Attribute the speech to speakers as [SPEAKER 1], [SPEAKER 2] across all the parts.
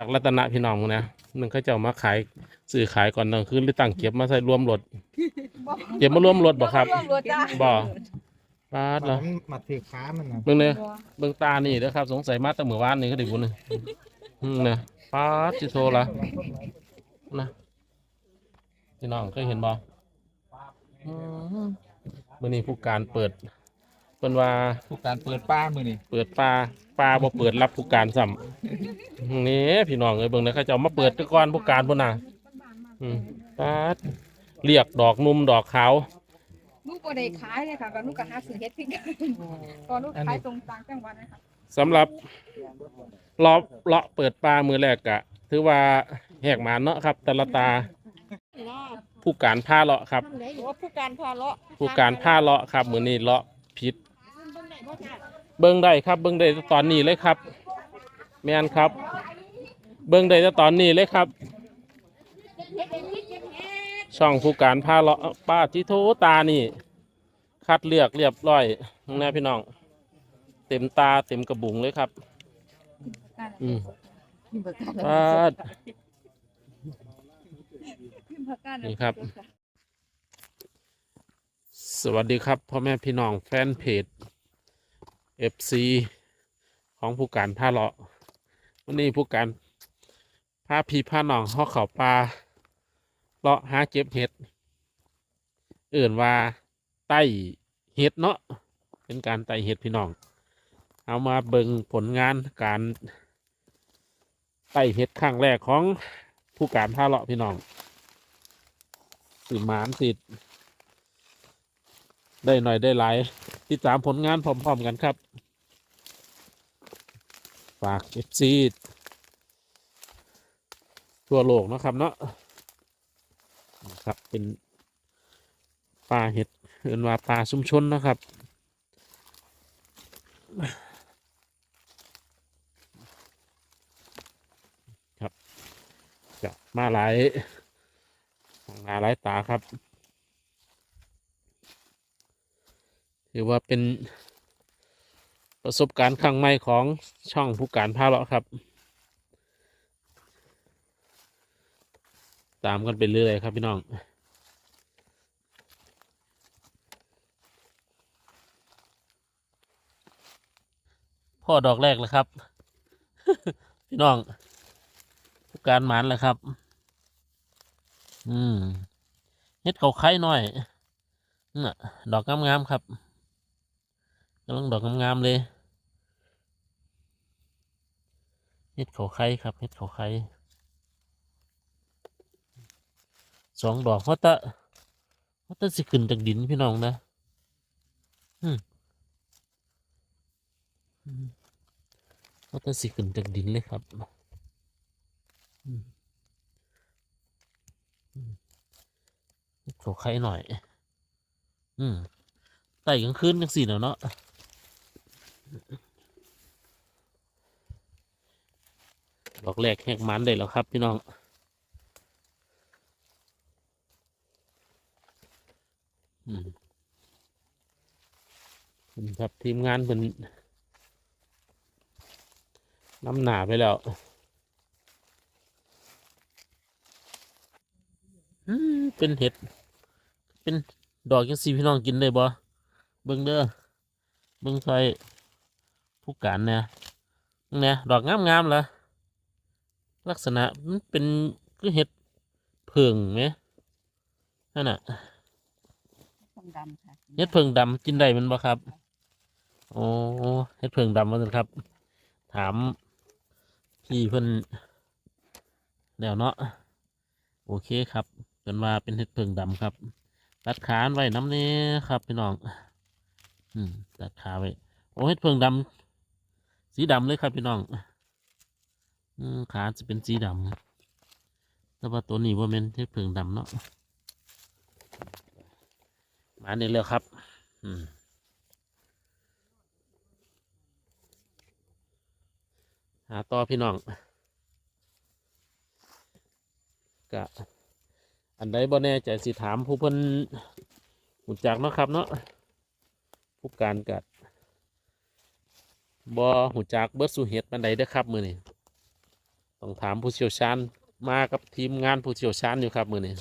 [SPEAKER 1] จากรัตนะพี่น้องนะนึงเขาเจ้ามาขายซื้อขายก่อนนั่งคืนหรือตั้งเก็บมาใส่รวมรถเก็บมารวมรถบ่ครับ
[SPEAKER 2] ร่วมรถจ้า
[SPEAKER 1] บ่ปาดเหรอ
[SPEAKER 3] มันมาถือขามันนะ
[SPEAKER 1] เบิ่งเนี่ยเบิ่งตานี่เด้อครับ สงสัยมาแต่เมื่อวานนี่ก็ได้บุญนี่อืมนะปาดจิโทละนะพี่น้องเคยเห็นบ่อืมมื้อนี้ผู้การเปิด เพิ่นว่า
[SPEAKER 3] ผู้การเปิดป้ามือนี่
[SPEAKER 1] เปิดปลาปลาบ่เปิดรับผู้การซ้ำนี่พี่น้องเอ้ยเบิ่งนะเขาเจ้ามาเปิดแตะก่อนผู้การพุ่นน่ะอืมปาดเรียกดอกนุ่มดอกขาว
[SPEAKER 2] ลูกก็ได้ขายเลยค่ะก็ลูกก็หาซื้อเฮ็ดพิกันก็ลูกขายตรงต่างจังหวัดนะคะ
[SPEAKER 1] สำหรับรอบเลาะเปิดปลามือแรกกะ ถือว่าแหกหมานเนาะครับแต่ละตาผู้การผ้าเลาะครับ
[SPEAKER 2] ว่าผู้การพาเลาะ
[SPEAKER 1] ผู้การผ้าเลาะครับมือนี้เลาะผิด เบิ้งได้ครับเบิ้งได้ตอนนี้เลยครับ แมนครับ เบิ้งได้ตอนนี้เลยครับ ช่องผู้การผ้าเลาะป้าที่โทตานี่ คัดเลือกเรียบร้อยนะพี่น้อง เต็มตาเต็มกระบุงเลยครับ อืมป้าดนี่ครับ สวัสดีครับพ่อแม่พี่น้องแฟนเพจ FC ของผู้การผ้าเลาะวันนี้ผู้การผ้าพีผ้าหนองห่อเขาปลาเลาะหาเก็บเห็ดเอื่นว่าไต้เห็ดเนาะเป็นการไต่เห็ดพี่น้อง เอามาเบิ่งผลงานการไต่เห็ดครั้งแรกของผู้การผ้าเลาะพี่น้องสิหมานติด ได้หน่อยได้หลาย ติดตามผลงานพร้อม ๆ กันครับ ฝากเอฟซีทั่วโลกนะครับเนาะนะครับเป็นปลาเห็ดเรียนว่าปลาชุมชนนะครับ ครับจะมาหลายงานหลายตาครับ ถือว่าเป็นประสบการณ์ครั้งใหม่ของช่องผู้การพาเลาะครับ ตามกันไปเรื่อยครับพี่น้องพ่อดอกแรกเลยครับ พี่น้อง ผู้การหมานเลยครับ อืมเฮ็ดเขาไข่หน่อยน่ะดอกงามๆครับ กำลังดอกงามๆเลยเฮ็ดเขาไข่ครับเฮ็ดเขาไข่สองดอกว่าแตะว่าแตะสิขึ้นจากดินพี่น้องนะอืมอืมว่าแตะสิขึ้นจากดินเลยครับอืมขอไข่หน่อย อืมไต่กลางคืนจังสี่เนาะเนาะ ดอกแรกแหกมันได้แล้วครับ พี่น้องอืมนี่ครับทีมงานเป็นน้ำหนาไปแล้วเป็นเห็ด เป็นดอกยังสีพี่น้องกินได้บ่เบิ่งเด้อเบิ่งซอย ผู้การเนี่ยเนี่ยดอกงามๆล่ะลักษณะมันเป็นคือเห็ดเพิงไหมนั่นน่ะ
[SPEAKER 2] ดำค่ะ
[SPEAKER 1] เห็ดเพิงดำกินได้แมันบ่ครับโอ้เห็ดเพิงดำว่าซั่นครับ ถามพี่เพิ่นแล้วเนาะโอเคครับเป็นว่าเป็นเห็ดเพิงดำครับ ตัดขาไว้น้ำนี้ครับพี่น้อง อืมตัดขาไว้โอ้เห็ดเพิงดำ สีดำเลยครับพี่น้องขาจะเป็นสีดำแต่ว่าตัวนี้ว่าเป็นเห็ดเพิงดำเนาะมาเนี่ยแล้วครับหาต่อพี่น้องกะอันใดบ่แน่ใจสิถามผู้เพิ่นหูจักเนาะครับเนาะผู้การกัด บ่หูจักเบิร์ดสูเฮ็ดปานใดเด้อครับมือนี้ต้องถามผู้เชี่ยวชาญมากับทีมงานผู้เชี่ยวชาญอยู่ครับมือนี้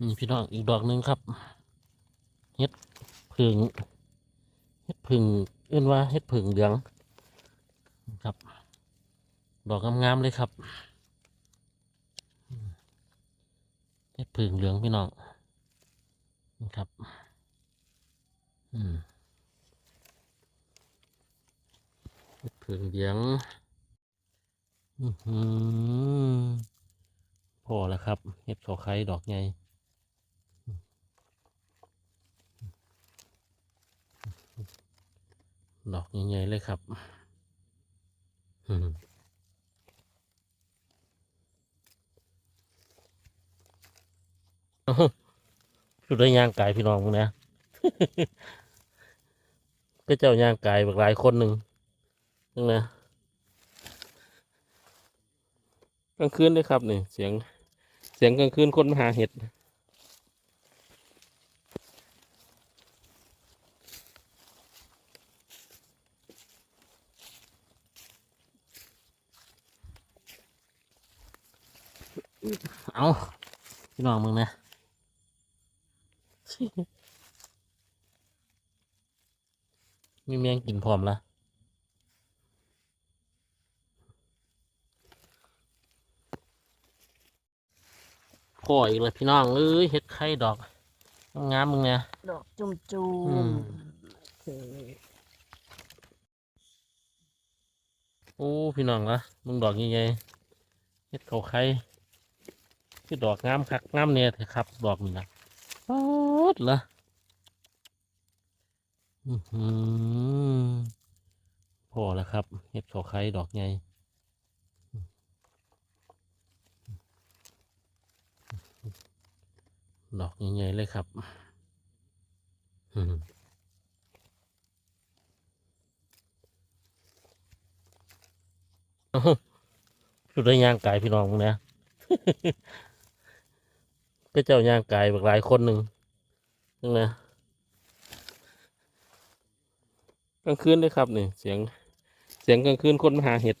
[SPEAKER 1] นี่พี่น้องอีกดอกหนึ่งครับเฮ็ดผึ่งเฮ็ดผึ่งเอื้นว่าเฮ็ดผึ่งเหลืองครับ ดอกงามๆเลยครับเฮ็ดผึ่งเหลืองพี่น้อง ครับ อืมเฮ็ดผึ่งเหลืองอือหือพอแล้วครับเฮ็ดเขาไข่ดอกไงดอกใหญ่ๆเลยครับอืม สุ ดได้ย่างกายพี่น้องมึงนะก็เจ้าย่างกายบักหลายคนหนึ่งนึงนะกลางคืนเลยครับนี่เสียงเสียงกลางคืนคนมาหาเห็ดเอาพี่น้องมึงนะ มีเมียงกินพร้อมละพ่ออีกเลยพี่น้องเอ้ยเฮ็ดไข่ดอกงามๆมึงเนี่ย
[SPEAKER 4] ดอกจุ่มจุ
[SPEAKER 1] อืมโอ้ พี่น้องละมึงดอกยังไงเฮ็ดเขาไข่คือดอกงามคักงามเนี่ยเถอะครับ ดอกนี่นะ ป๊อดละอือหือพอแล้วครับเฮ็ดเขาไข่ดอกไงดอกใหญ่ๆเลยครับอืมสุดได้ย่างกายพี่น้องมึงนะ ก็เจ้าย่างกายบักหลายคนหนึ่งนึงนะกลางคืนเลยครับนี่เสียงเสียงกลางคืนคนมาหาเห็ด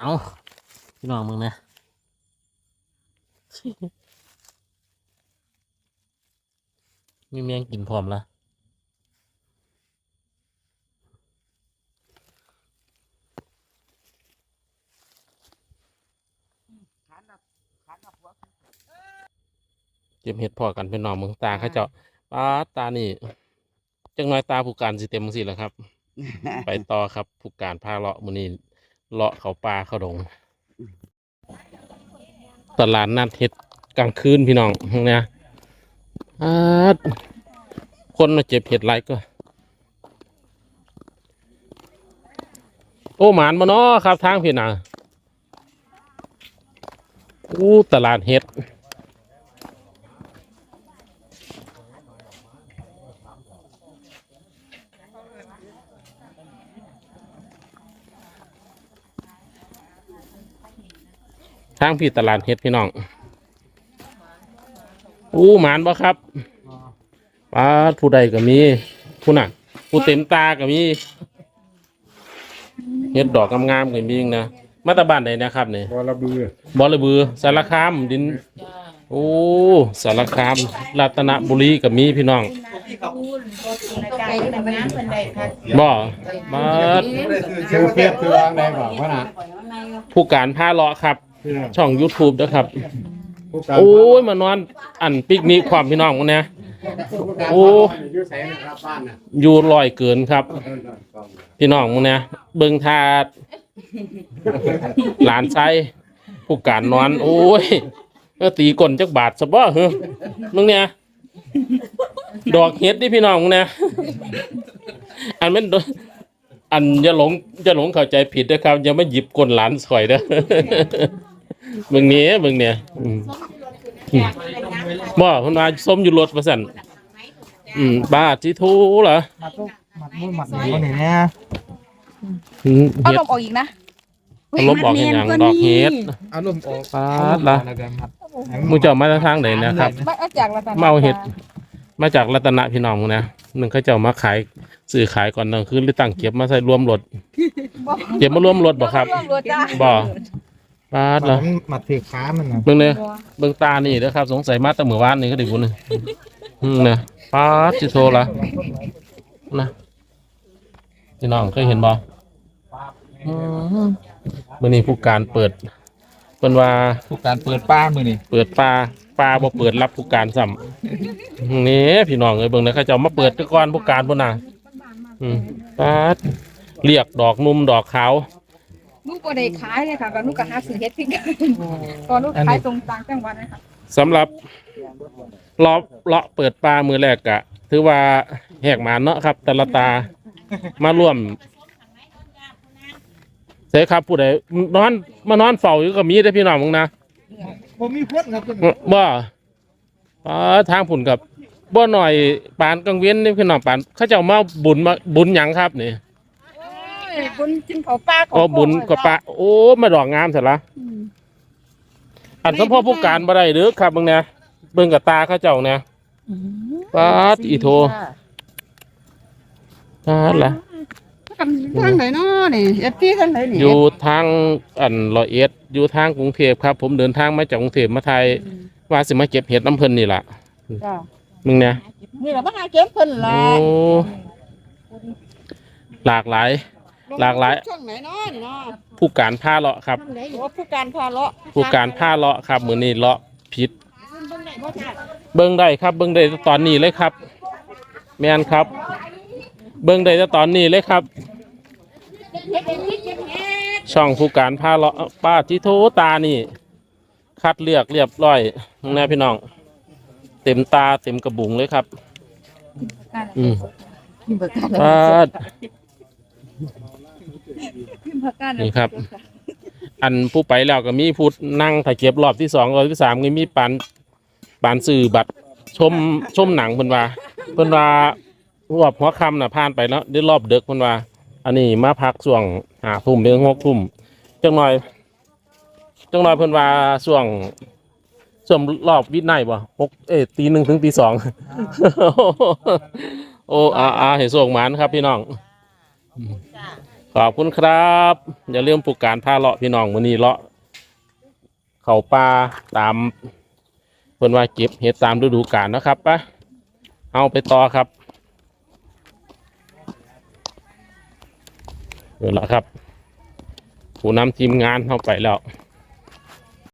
[SPEAKER 1] เอาพี่น้องมึงนะ มีเมียงกินพร้อมละเก็บเห็ดพอกันเป็นหน่อมึงตาเขาเจาะป้าดตานี่จังน้อยตาผู้การสิเต็มสิแล้วครับ ไปต่อครับผู้การพาเลาะมือนี้เลาะเขาปลาเขาดง ตลาดนัดเห็ดกลางคืนพี่น้องเนี่ยอาด คนมาเจ็บเห็ดไรก็ โอ้หมานมาเนาะครับทางพี่นาอู้ตลาดเห็ดทางพี่ตลาดเห็ดพี่น้อง อู้หมานบ่ครับป้าดผู้ใดก็มีผู้น่ะผู้เต็มตาก็มีเฮ็ดดอกงามๆก็มีอีกนะมาตาบ้านใดนะครับนี่
[SPEAKER 3] บอระบือ
[SPEAKER 1] บ่ระบือสารคามดิน โอ้สารคามรัตนบุรีก็มีพี่น้อง
[SPEAKER 4] ไก่แต่มันน้ำเป็นใดค่ะ
[SPEAKER 1] บ่มาด
[SPEAKER 3] ชื่อเฟซคือวางใดบอกว่าน่ะ
[SPEAKER 1] ผู้การพาเลาะครับ
[SPEAKER 3] พี่น้อง
[SPEAKER 1] ช่อง YouTube นะครับ
[SPEAKER 3] ผู้การ
[SPEAKER 1] โอ้ยมานอนอันปิกนิกความพี่น้องมันนะ
[SPEAKER 3] ผู้การ
[SPEAKER 1] โอ้
[SPEAKER 3] อยู่ไสนะครับบ้านน่ะ
[SPEAKER 1] อยู่ลอยเกินครับ พี่น้องมึงเนี่ยเบิ่งทาดหลานไส้ผู้การนอน โอ้ยก็ตีก้นจักบาทซะบ่เหรอมึงเนี่ยดอกเฮ็ดดิพี่น้องมึงเนี่ยอันมันโดอันอย่าหลงอย่าหลงเข้าใจผิดนะครับอย่ามาหยิบก้นหลานสอยเด้อ เบิ่งนี้เบิ่งเนี่ยอืมบ่เพิ่นว่าส้มอยู่รถว่าซั่นอืมบาทที่ทูเหรอ
[SPEAKER 3] มัดลูกมัดมือมัดหนีคนนี้เนี่ย
[SPEAKER 1] อืม
[SPEAKER 2] เอา
[SPEAKER 1] เห็ด
[SPEAKER 2] ลมออกอีกนะ
[SPEAKER 1] เอาลบบอกเห็นอย่างดอกเห็ด
[SPEAKER 5] อารมณ์ออก
[SPEAKER 1] ปาดละ
[SPEAKER 5] แล้วกันครับ
[SPEAKER 1] มึงจะเอามาทางไหนนะครับ
[SPEAKER 2] ไม่เอาจากละกัน
[SPEAKER 1] เมาเห็ด มาจากรัตนพี่น้องนะหนึ่งเขาจะเอามาขายสื่อขายก่อนหนึ่งคือหรือตั้งเก็บมาใส่รวมรถเก็บมารวมรถบ่ครับ
[SPEAKER 2] ว มรถจ้า
[SPEAKER 1] บ่ปาด
[SPEAKER 5] แล้
[SPEAKER 1] ละ
[SPEAKER 5] วมัดถือขามันนะ
[SPEAKER 1] เบิ่งเนี่ยเบิ่งตานี่เด้อครับ สงสัยมาแต่เมื่อวานนี่ก็ได้บุญนี่อืมเนี่ยปาดจิโซละนะพี่น้องเคยเห็นบ่อืมมื้อนี้ผู้การเปิดเพิ่นว่า
[SPEAKER 5] ผู้การเปิดป้ามือนี่
[SPEAKER 1] เปิดปลาปลาบ่เปิดรับผู้การซ้ำนี่พี่น้องเอ้ยเบิ่งนะเขาเจ้ามาเปิดแตะก่อนผู้การพุ่นน่ะอืมปาดเรียกดอกนุ่มดอกขาว
[SPEAKER 2] ลูกบ่ได้ขายเลยค่ะก็ลูกก็หาซื้อเฮ็ดพิการก็ลูกขายตรงต่างจังหวัดนะคะ
[SPEAKER 1] สำหรับรอบเลาะเปิดปลามือแรกกะ ถือว่าแหกหมานเนาะครับ แต่ละตามาร่วมเสครับผู้ใดนอนมานอนเฝ้าอยู่กับมีได้อพี่น้องมึงนะ
[SPEAKER 5] ผมมีพ้นครับ
[SPEAKER 1] บ่อ๋อทางผุนกับบ่หน่อยปานกังเวียนนี่พี่น้องปานเขาเจ้ามาบุญมาบุญหยังครับนี่
[SPEAKER 2] บุญกินข้าวปลา
[SPEAKER 1] อ๋อบุญกับปะโอ้มาดอกงามเสร็จละอันสมพ่อผู้การบ่ได้หรือครับมึงเนี่ยเบิ่งกับตาเขาเจ้าเนี่ยปาดอีโทปาดละ
[SPEAKER 2] กันทางไหนเนาะนี่เอ็ดพี่ทางไหนนี่
[SPEAKER 1] อยู่ทางอันร้อยเอ็ดอยู่ทางกรุงเทพครับ ผมเดินทางมาจากกรุงเทพมาไทยว่าสิมาเก็บเห็ดน้ำเพิ่นนี่ล่ะ
[SPEAKER 2] จ้า
[SPEAKER 1] มึงเนี่ย
[SPEAKER 2] นี่ล่ะมาหาเก็บเพิ่น
[SPEAKER 1] โอ้
[SPEAKER 2] ล่ะ
[SPEAKER 1] หลากหลาย หลากหลาย
[SPEAKER 2] ช่องไหนเนาะนี่เนาะ
[SPEAKER 1] ผู้การผ้าเลาะครับ
[SPEAKER 2] ทางไหนอยู่ว่าผู้การพาเลาะ
[SPEAKER 1] ผู้การผ้าเลาะครับมือนี้เลาะผิด
[SPEAKER 2] เบิ่งได้บ่จ้า
[SPEAKER 1] เบิ้งได้ครับ เบิ้งได้ตอนนี้เลยครับ แมนครับ เบิ้งได้ตอนนี้เลยครับ
[SPEAKER 2] เฮ็ดเฮ็ดเฮ็ดเฮ็ดเฮ็ด
[SPEAKER 1] ช่องผู้การผ้าเลาะป้าที่โทตานี่ คัดเลือกเรียบร้อยนะพี่น้อง เต็มตาเต็มกระบุงเลยครับ อืม
[SPEAKER 2] พิมพ์ประกัน
[SPEAKER 1] ป้าด
[SPEAKER 2] พิมพ์ประกัน
[SPEAKER 1] นี่ครับ อันผู้ไปแล้วก็มีพูดนั่งถ่ายเก็บรอบที่สองรอบที่สามก็มีปานปานสื่อบัตรชมชมหนังเพิ่นว่าเพิ่นว่ารอบหัวค่ำน่ะผ่านไปแล้วได้รอบเดึกเพิ่นว่า อันนี้มาพักช่วงหาทุ่มถึงหกทุ่มจังหน่อยจังหน่อยเพิ่นว่าช่วงช่วงรอบวิดไนบ่หกเอ้ยตีหนึ่งถึงตีสองโอ้อาอาเห็นส่งหมานครับพี่น้อง ขอบคุณครับ อย่าลืมปลูกการผ้าเลาะพี่น้องมือนี้เลาะ เข่าป่าตามเพิ่นว่าเก็บเห็ดตามฤดูกาลนะครับปะเอาไปต่อครับเดี๋ยวละครับ ผู้นำทีมงานเข้าไปแล้ว